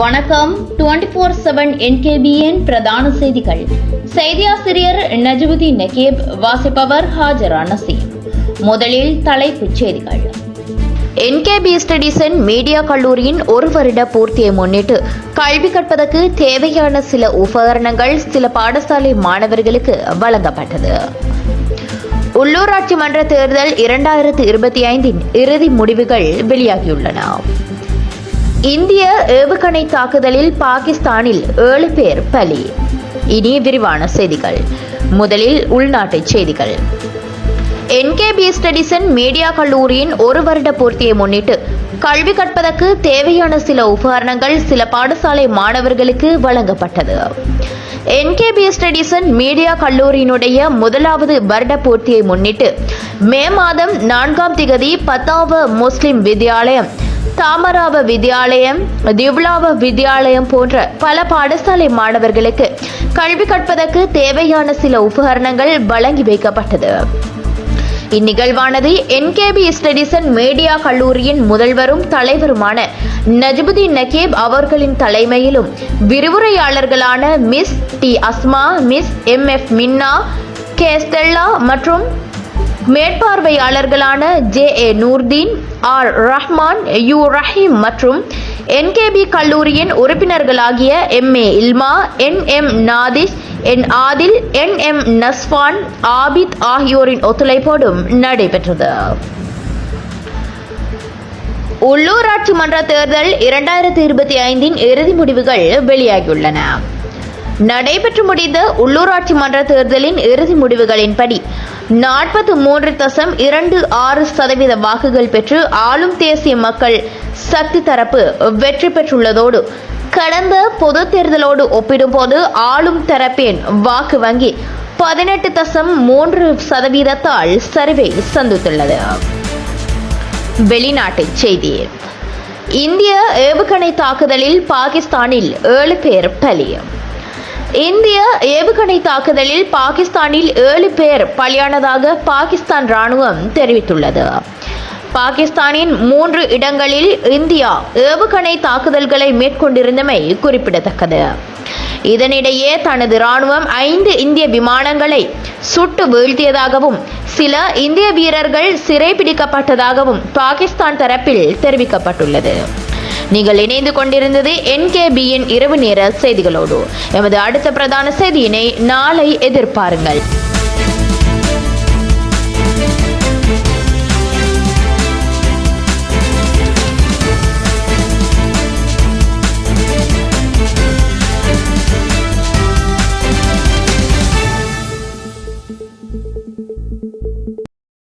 வணக்கம். Twenty four seven என்கேபிஎன் பிரதான செய்திகள். செய்தியாசிரியர் நஜுவுதீன் நகீப் வாசிப்பவர் ஹாஜரா நசீம் முதலில் தலைப்புச் செய்திகள். என்கேபி ஸ்டடிசன் மீடியா கல்லூரியின் ஒரு வருட பூர்த்தியை முன்னிட்டு கல்வி கற்பதற்கு தேவையான சில உபகரணங்கள் சில பாடசாலை மாணவர்களுக்கு வழங்கப்பட்டது. உள்ளூராட்சி மன்ற தேர்தல் இரண்டாயிரத்து இருபத்தி ஐந்தின் இறுதி முடிவுகள் வெளியாகியுள்ளன. இந்திய ஏவுகணை தாக்குதலில் பாகிஸ்தானில் ஏழு பேர் பலி. இனி விரிவான செய்திகள். முதலில் உள்நாட்டு செய்திகள். என்கேபி ஸ்டடிசன் மீடியா கல்லூரியின் ஒரு வருட பூர்த்தியை முன்னிட்டு கல்வி கற்பதற்கு தேவையான சில உபகரணங்கள் சில பாடசாலை மாணவர்களுக்கு வழங்கப்பட்டது. என்கேபி ஸ்டடிசன் மீடியா கல்லூரியினுடைய முதலாவது வருட பூர்த்தியை முன்னிட்டு மே மாதம் நான்காம் திகதி பத்தாவது முஸ்லிம் வித்யாலயம் தாமராவ வித்யாலயம் திவ்லாவ வித்யாலயம் போன்ற பல பாடசாலை மாணவர்களுக்கு கல்வி கற்பதற்கு தேவையான சில உபகரணங்கள் வழங்கி வைக்கப்பட்டது. இந்நிகழ்வானது என்கேபி ஸ்டடிசன் மீடியா கல்லூரியின் முதல்வரும் தலைவருமான நஜ்புதீன் நகீப் அவர்களின் தலைமையிலும் விரிவுரையாளர்களான Miss T Asma Miss M F Minna K Stella மற்றும் மேற்பார்வையாளர்களான J A Noordeen R Rahman U Raheem மற்றும் என்கேபி கல்லூரியின் உறுப்பினர்களாகிய M A Ilma N M Nadish N Aadil N M Naswan Abid ஆகியோரின் ஒத்துழைப்போடும் நடைபெற்றது. உள்ளூராட்சி மன்ற தேர்தல் இரண்டாயிரத்தி இருபத்தி ஐந்தின் இறுதி முடிவுகள் வெளியாகியுள்ளன. நடைபெற்று முடிந்த உள்ளூராட்சி மன்ற தேர்தலின் இறுதி முடிவுகளின்படி நாற்பத்தி மூன்று தசம் இரண்டு ஆறு சதவீத வாக்குகள் பெற்று ஆளும் தேசிய மக்கள் சக்தி தரப்பு வெற்றி பெற்றுள்ளதோடு கடந்த பொது தேர்தலோடு ஒப்பிடும்போது ஆளும் தரப்பின் வாக்கு வங்கி பதினெட்டு தசம் மூன்று சதவீதத்தால் சரிவை சந்தித்துள்ளது. வெளிநாட்டு செய்தி. இந்திய ஏவுகணை தாக்குதலில் பாகிஸ்தானில் ஏழு பேர் பலி. இந்திய ஏவுகணை தாக்குதலில் பாகிஸ்தானில் ஏழு பேர் பலியானதாக பாகிஸ்தான் ராணுவம் தெரிவித்துள்ளது. பாகிஸ்தானின் மூன்று இடங்களில் இந்தியா ஏவுகணை தாக்குதல்களை மேற்கொண்டிருந்தமை குறிப்பிடத்தக்கது. இதனிடையே தனது ராணுவம் ஐந்து இந்திய விமானங்களை சுட்டு வீழ்த்தியதாகவும் சில இந்திய வீரர்கள் சிறைபிடிக்கப்பட்டதாகவும் பாகிஸ்தான் தரப்பில் தெரிவிக்கப்பட்டுள்ளது. நீங்கள் இணைந்து கொண்டிருந்தது என்கேபியின் இரவு நேர செய்திகளோடு. எமது அடுத்த பிரதான செய்தியினை நாளை எதிர்பாருங்கள்.